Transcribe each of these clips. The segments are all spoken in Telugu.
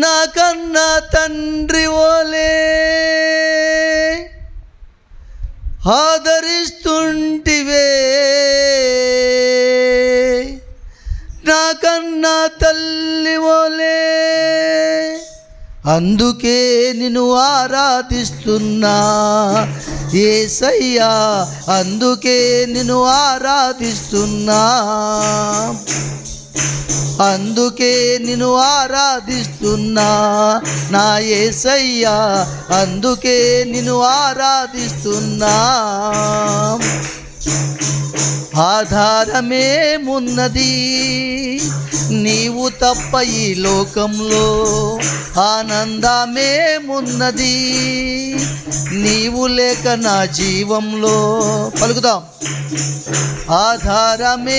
నాకన్నా తండ్రి ఓలే. ఆదరిస్తుంటివే. నాకన్నా తల్లి ఓలే. అందుకే నిన్ను ఆరాధిస్తున్నా. ఏసయ్యా అందుకే నిన్ను ఆరాధిస్తున్నా. అందుకే నిన్ను ఆరాధిస్తున్నా నా ఏసయ్యా అందుకే నిన్ను ఆరాధిస్తున్నా. ఆధారమేమున్నది? నీవు తప్ప ఈ లోకంలో ఆనందమేమున్నది? నీవు లేక నా జీవంలో పలుకుదాం. ఆధారమేమున్నది?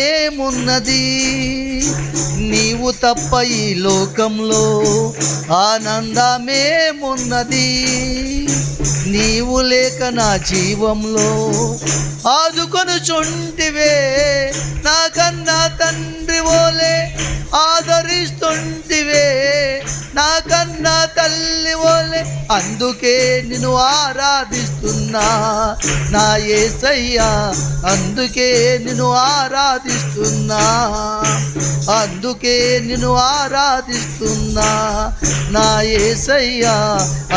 నీవు తప్ప ఈ లోకంలో ఆనందమేమున్నది? నీవు లేక నా జీవంలో ఆదుకొని చుంటివే నాకన్నా తండ్రి అందుకే నిన్ను ఆరాధిస్తున్నా నా ఏసయ్యా అందుకే నిన్ను ఆరాధిస్తున్నా. అందుకే నిన్ను ఆరాధిస్తున్నా నా ఏసయ్యా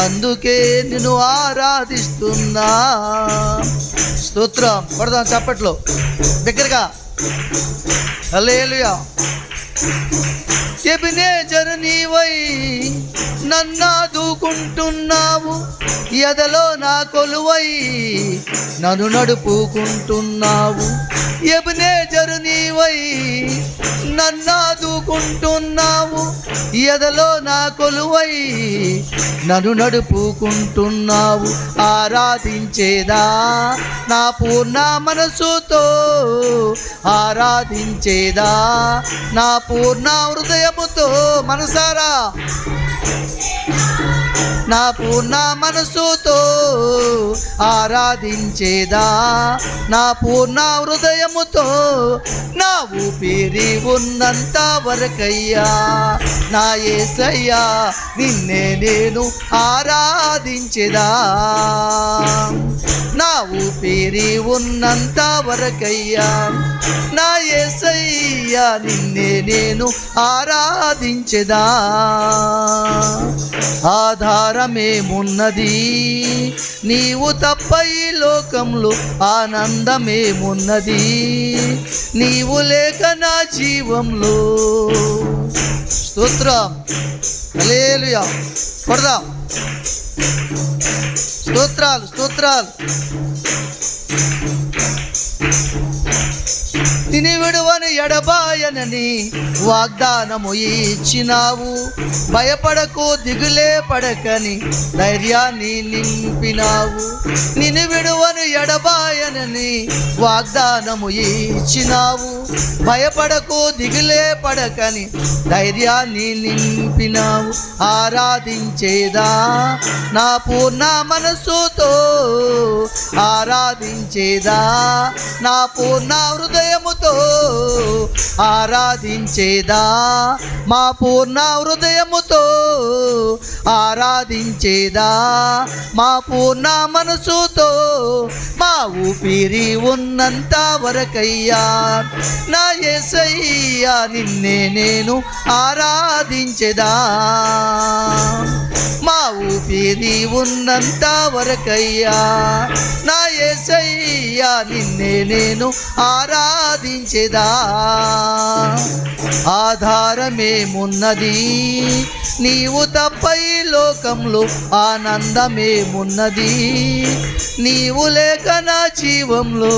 అందుకే నిన్ను ఆరాధిస్తున్నా. స్తోత్రం. పడదాం చప్పట్లో. దగ్గరగా. హల్లెలూయా. ఎబినే జరనీవై నన్నాదుకుంటున్నావు ఎదలో నా కొలువై నన్ను నడుపుకుంటున్నావు. ఎబినే జరునీవై నన్నాదుకుంటున్నావు ఎదలో నా కొలువై నన్ను నడుపుకుంటున్నావు. ఆరాధించేదా నా పూర్ణ మనసుతో ఆరాధించేదా నా పూర్ణ హృదయముతో మనసారా? నా పూర్ణ మనసుతో ఆరాధించేదా? నా పూర్ణ హృదయముతో నా ఊపిరి ఉన్నంత వరకయ్యా. నా ఏసయ్యా నిన్నే నేను ఆరాధించేదా? నా ఊపిరి ఉన్నంత వరకయ్యా. నా ఏసయ్యా నిన్నే నేను ఆరాధించేదా? ఆధార ఆధారమేమున్నది నీవు తప్ప ఈ లోకంలో ఆనందమేమున్నది? నీవు లేక నా జీవంలో స్తోత్రం. హల్లెలూయా. కొడదాం స్తోత్రాలు స్తోత్రాలు. తిని విడువని ఎడబాయనని వాగ్దానము ఇచ్చినావు. భయపడకు దిగులే పడకని ధైర్యాన్ని నింపినావు. నిన్ను విడువను ఎడబాయనని వాగ్దానము ఇచ్చినావు. భయపడకు దిగులే పడకని ధైర్యాన్ని నింపినావు. ఆరాధించేదా నా పూర్ణ మనసుతో ఆరాధించేదా నా పూర్ణ హృదయముతో ఆరాధించేదా మా పూర్ణ హృదయముతో ఆరాధించేదా మా పూర్ణ మనసుతో మా ఊపిరి ఉన్నంత వరకయ్యా. నా ఎసయ్యా నిన్నే నేను ఆరాధించేదా. మా ఊపిరి ఉన్నంత వరకయ్యా. నా ఎసయ్యా నిన్నే నేను ఆరాధించేదా. ఆధారమేమున్నది? నీవు తప్ప ఈ లోకంలో ఆనందమేమున్నది? నీవు లేక నా జీవంలో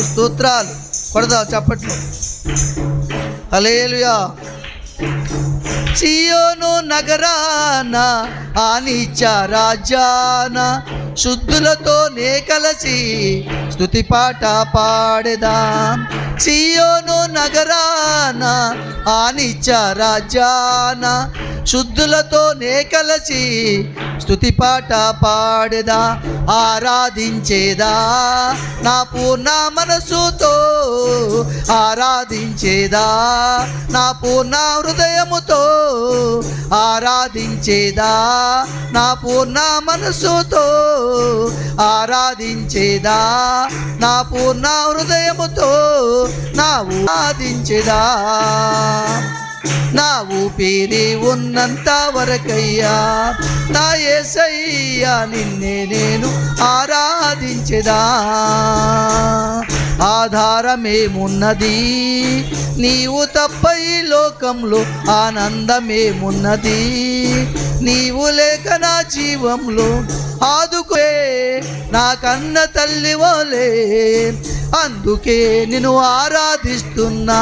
స్తోత్రాలు. కొడదా చప్పట్లు. హలేలుయా సియోను నగరాన ఆనిచ రాజాన శుద్ధులతో నే కలసి స్థుతి పాట పాడేదా. సియోను నగరాన ఆనిచ రాజాన శుద్ధులతో నే కలచి పాట పాడేదా ఆరాధించేదా. నా పూర్ణ మనసుతో ఆరాధించేదా నా పూర్ణ మనసుతో ఆరాధించేదా నా పూర్ణ మనసుతో ఆరాధించేదా నా పూర్ణ హృదయముతో నా ఆరాధించేదా నా ఊపిరి ఉన్నంత వరకయ్యా నా ఏసయ్యా నిన్నే నేను ఆరాధించేదా. ఆధారమేమున్నది? నీవు తప్ప ఈ లోకంలో ఆనందమేమున్నది? నీవు లేక నా జీవంలో ఆదుకే నా కన్న తల్లి వలే అందుకే నిన్ను ఆరాధిస్తున్నా.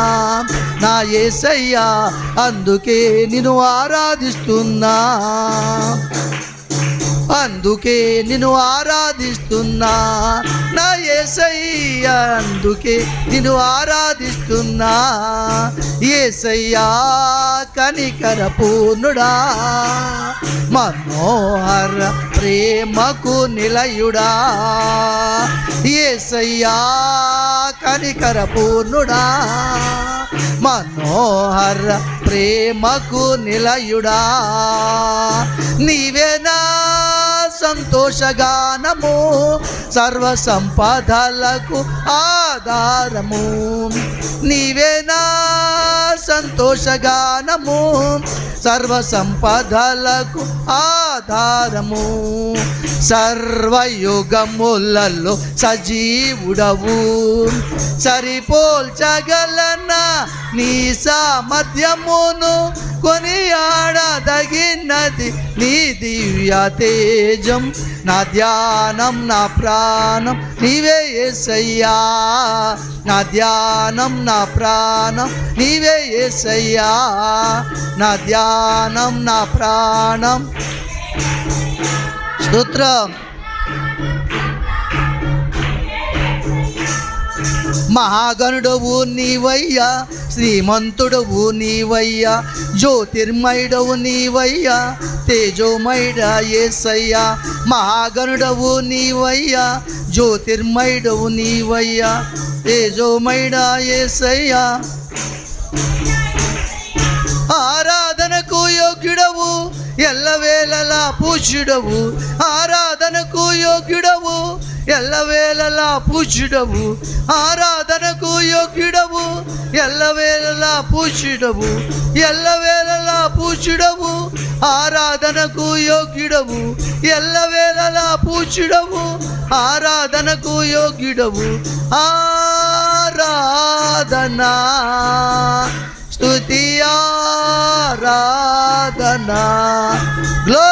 నా ఏసయ్యా అందుకే నిన్ను ఆరాధిస్తున్నా. అందుకే నిన్ను ఆరాధిస్తున్నా. ఏసయ్యా అందుకే నిన్ను ఆరాధిస్తున్నా. ఏసయ్యా కనికర పూర్ణుడా మనోహర ప్రేమకు నిలయుడా. ఏసయ్యా కనికర పూర్ణుడా మనోహర ప్రేమకు నిలయుడా. నీవేనా సంతోషగానము సర్వ సంపదలకు ఆధారము నీవేనా సంతోషగానము సర్వ సంపదలకు ఆధారము. సర్వయుగములలో సజీవుడవు సరిపోల్చగలన నీ సామర్థ్యమును కొనియాడదగినది నీ దివ్య తేజం నా ధ్యానం నా ప్రాణం నీవే ఏసయ్యా. నా ధ్యానం నా ప్రాణం నీవే ఏసయ్యా. నా ధ్యానం నా ప్రాణం. స్తోత్రం. మహాగణుడవు నీవయ్యా. శ్రీమంతుడవు నీవయ్యా జ్యోతిర్మయుడవు నీవయ్యా తేజోమయుడ ఏసయ్యా మహాగణుడవు నీవయ్యా జ్యోతిర్మయుడవు నీవయ్యా తేజోమయుడ ఏసయ్యా ఆరాధనకు యోగ్యుడవు ఎల్లవేళలా పూజ్యుడవు ఆరాధనకు యోగ్యుడవు ఎల్లవేళలా పూజ్యుడవు ఆరాధనకు యోగ్యుడవు. ఎల్లవేళలా పూజుడవు ఎల్లవేళలా పూజ్యుడవు ఆరాధనకు యోగ్యుడవు. ఎల్లవేళలా పూజ్యుడవు ఆరాధనకు యోగ్యుడవు. ఆరాధనా స్తుతి ఆరాధన. గ్లో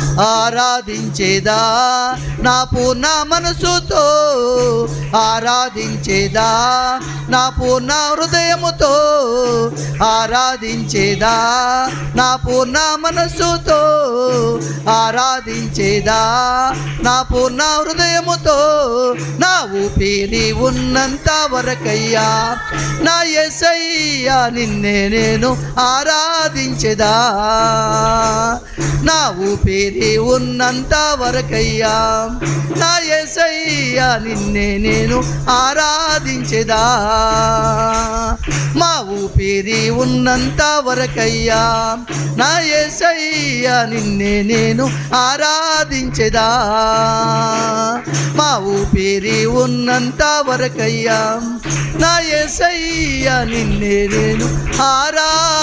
ఆరాధించేదా? నా పూర్ణ మనసుతో ఆరాధించేదా? నా పూర్ణ హృదయముతో ఆరాధించేదా? నా పూర్ణ మనస్సుతో ఆరాధించేదా? నా పూర్ణ హృదయముతో నా ఊపిరి ఉన్నంత వరకయ్యా. నా ఎసయ్యా నిన్నే నేను ఆరాధించేదా? నా ఊపిరి ఉన్నంత వరకయ్యా. నా ఎసయ్యా నిన్నే నేను ఆరాధించేదా. మా ఊపిరి ఉన్నంత వరకయ్యా. నా ఎసయ్యా నిన్నే నేను ఆరాధించేదా. మా ఊపిరి ఉన్నంత వరకయ్యా. నా ఎసయ్యా నిన్నే నేను ఆరాధించేదా.